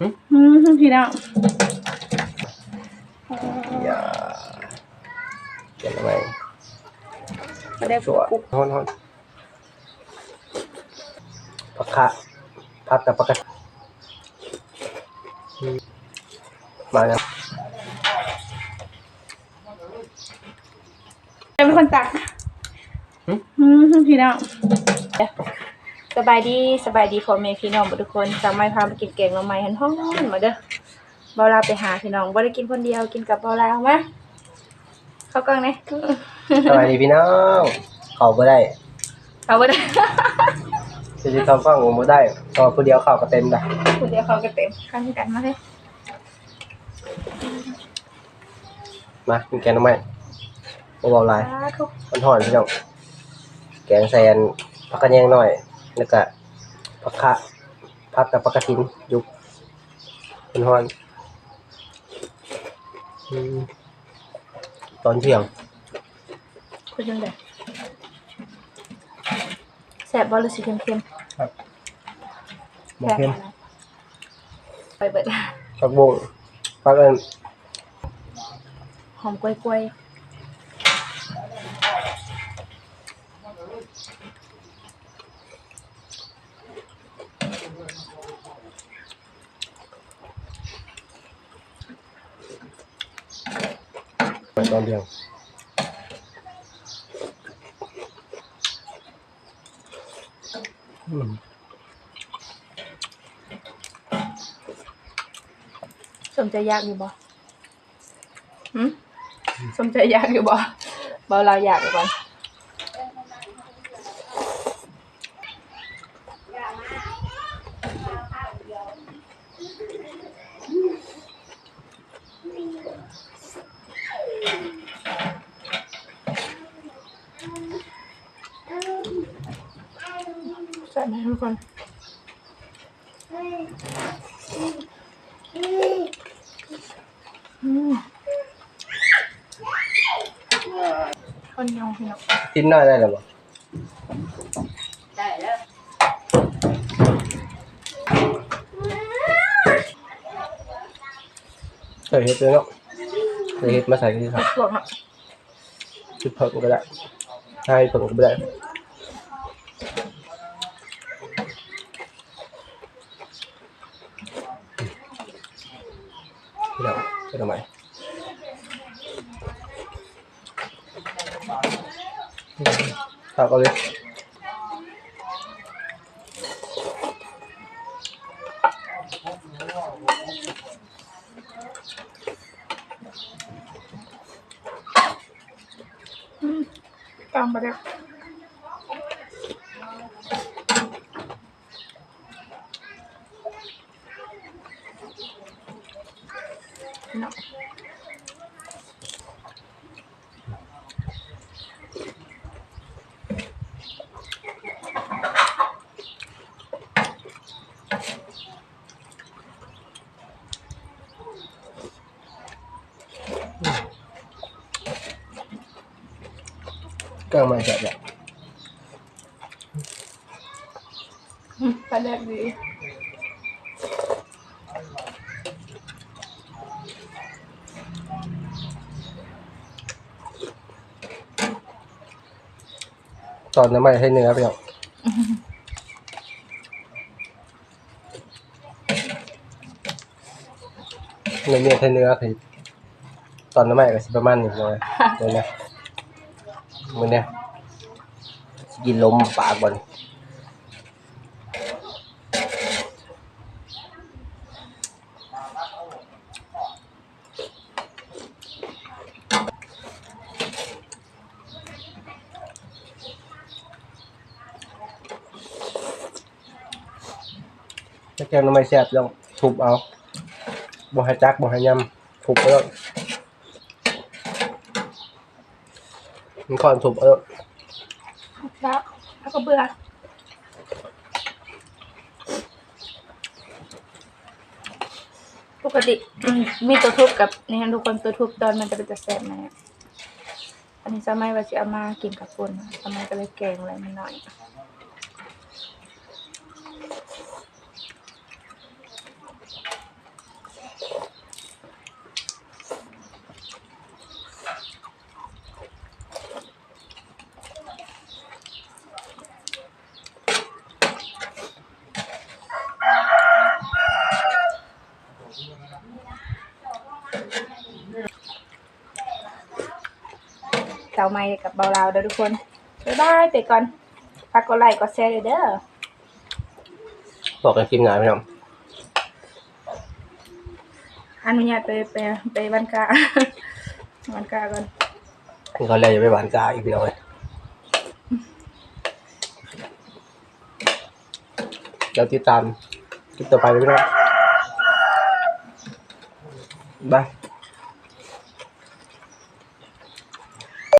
หึอืมพี่น้องอย่าเก็บเอาไว้มาได้ชัวกุ๊กฮอนฮอนปลาคะพัดกับปลากระอืมมาแล้วเป็นคนตักหึอืมพี่น้อง สบายดีสบายดีพ่อแม่พี่น้องทุกคนสามารถพามากินแกงหน่อไม้หันห้อนๆมาเด้อบ่ลาไปหาพี่น้องบ่ได้กินคนเดียวกินกับบ่ลามาเข้ากล้องไหนสวัสดีพี่น้องเข้าบ่ได้เอาบ่ได้จะจะทำฟังผมบ่ได้ก็ผู้เดียวเข้าก็เต็มได้คนเดียวเขาก็เต็มกันกันมาเลยมากินแกงหน้ำไม้บ่เบาหลายสาธุมันห่อนพี่น้องแกงแซนผักกระแยงหน่อย แล้วก็ผักคะพัดกับผักกระถินยุบมันห่อนอืมตอนเที่ยงคุณยังไงแซ่บบ่หรือสิเค็มๆครับหมกเค็มไปเบิดผักบุ้งผักเอิญหอมกล้วยก ล้วยเหมือนตอนเที่ยงอืมสมใจยากอยู่บ่หืมสมใจยากอยู่บ่บ่เราอยากอยู่บ่ใส่ไหมทุกคนอืมคนเหนียวพี่น้องทิ้นหน้าได้หรือเปล่าได้แล้วเคยเห็ดเลยเนาะเคยเห็ดมาใส่ที่ครับหลวงอะชุดเพิ่มก็ได้ให้เพิ่มก็ได้ พี่น้องไปทำไมครับเอาเลยตามไปเลย พี่น้องกลางมาจัดแหละ อืมปลาแดกดีตอนน้ำมันให้เนื้อไปเอาเนื้อเนื้อให้เนื้อคือตอนน้ำมันก็สิประมาณนี้เลยเลยนะมือเนี่ยสิกินลมปากบ่อน ถ้าแกงน้ำมันแซ่บต้องทุบเอาบ่ให้จักบ่ให้ยำทุบเอาแล้วมันก่อนทุบเอาแล้วแล้วแล้วก็เบื่อปกติอืมมีตัวทุบกับนี่ฮะทุกคนตัวทุบตอนมันจะเป็นจะแซ่บไหมอันนี้สมัยว่าจะเอามากินกับปุ่นสมัยก็เลยแกงอะไรมันหน่อย ไม้กับเบาลาวเด้อทุกคนบ๊ายบายไปก่อนฝากกดไลค์กดแชร์ด้วยเด้อบอกกันคลิปงานพี่น้องอนุญาตไปไปไปบ้านกาบ้านกาก่อนเขาเลยจะไปหวานกาอีกพี่น้องเลยเดี๋ยวติดตามคลิปต่อไปเลยพี่น้องบาย